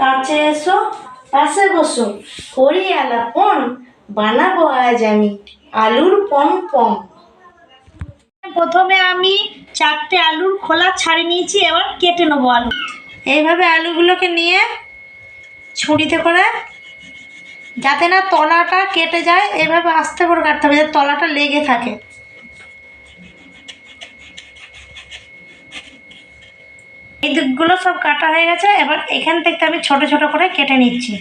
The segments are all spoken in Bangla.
কাছে এসো, পাশে বসো। করি আলাপন, বানাবো আজ আমি আলুর পম পম। প্রথমে আমি চারটে আলুর খোলা ছাড়িয়ে নিয়েছি, এবার কেটে নেব আলু। এইভাবে আলুগুলোকে নিয়ে ছুরিতে করে, যাতে না তলাটা কেটে যায়, এভাবে আস্তে করে কাটতে হবে, যাতে তলাটা লেগে থাকে। এই দিকগুলো সব কাটা হয়ে গেছে, এবার এখান থেকে আমি ছোট ছোট করে কেটে নিচ্ছি।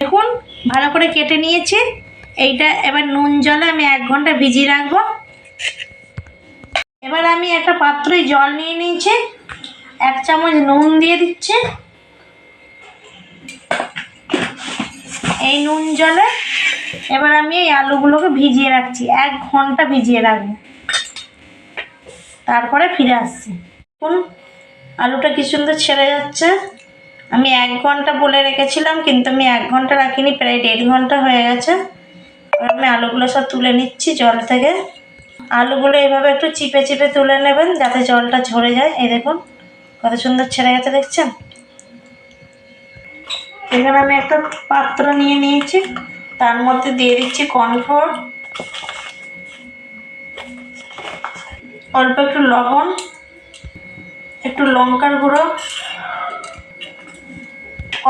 দেখুন, ভালো করে কেটে নিয়েছি। এইটা এবার নুন জলে আমি এক ঘণ্টা ভিজিয়ে রাখব। এবার আমি একটা পাত্রে জল নিয়ে নিয়েছি, এক চামচ নুন দিয়ে দিচ্ছি। এই নুন জলে এবার আমি এই আলুগুলোকে ভিজিয়ে রাখছি, এক ঘণ্টা ভিজিয়ে রাখব। তারপরে ফিরে আসছি। দেখুন, আলুটা কি সুন্দর ছেড়ে যাচ্ছে। আমি এক ঘণ্টা বলে রেখেছিলাম, কিন্তু আমি এক ঘণ্টা রাখিনি, প্রায় দেড় ঘণ্টা হয়ে গেছে। এবার আমি আলুগুলো সব তুলে নিচ্ছি জল থেকে। আলুগুলো এইভাবে একটু চিপে চিপে তুলে নেবেন, যাতে জলটা ঝরে যায়। এই দেখুন, কত সুন্দর ছেড়ে গেছে, দেখছেন? এখানে আমি একটা পাত্র নিয়ে নিয়েছি। তার মধ্যে দিয়ে দিচ্ছি কর্নফ্লোর। অল্প একটু লবণ, একটু লঙ্কার গুঁড়ো,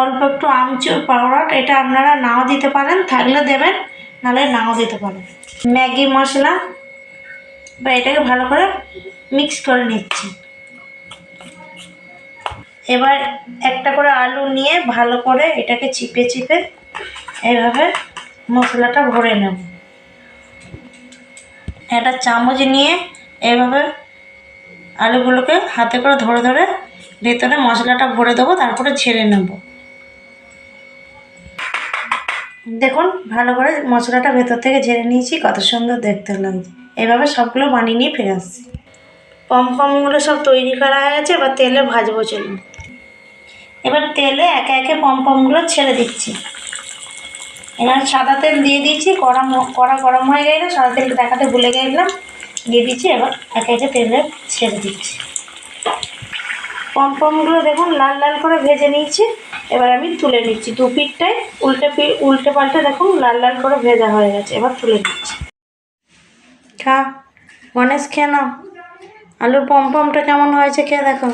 অল্প একটু আমচুর পাউডার এটা আপনারা নাও দিতে পারেন, থাকলে দেবেন, নাহলে নাও দিতে পারেন। ম্যাগি মশলা, বা এটাকে ভালো করে মিক্স করে নিচ্ছি। এবার একটা করে আলু নিয়ে ভালো করে এটাকে চিপে চিপে এইভাবে মশলাটা ভরে নেব। একটা চামচ নিয়ে এইভাবে আলুগুলোকে হাতে করে ধরে ধরে ভেতরে মশলাটা ভরে দেবো, তারপরে ছেড়ে নেব। দেখুন, ভালো করে মশলাটা ভেতর থেকে ঝেড়ে নিয়েছি, কত সুন্দর দেখতে লাগছে। এভাবে সবগুলো বানিয়ে নিয়ে ফিরে আসছি। পমপমগুলো সব তৈরি করা হয়ে গেছে, এবার তেলে ভাজবো চলুন। এবার তেলে একে একে পমপমগুলো ছেড়ে দিচ্ছি। এবার সাদা তেল দিয়ে দিয়েছি কড়া ম- কড়া গরম হয়ে গেলে সাদা তেলটা দেখাতে ভুলে গেলাম। দিয়ে দিচ্ছি, এবার একে একটা তেলে ছেড়ে দিচ্ছি। পমপমগুলো দেখুন, লাল লাল করে ভেজে নিয়েছি। এবার আমি তুলে নিচ্ছি দু পিঠটাই উল্টে পি, উল্টে পাল্টে দেখুন, লাল লাল করে ভেজা হয়ে গেছে, এবার তুলে নিচ্ছি। খা, গণেশ খেয়ে নাও। আলুর পমপমটা কেমন হয়েছে খেয়ে দেখো।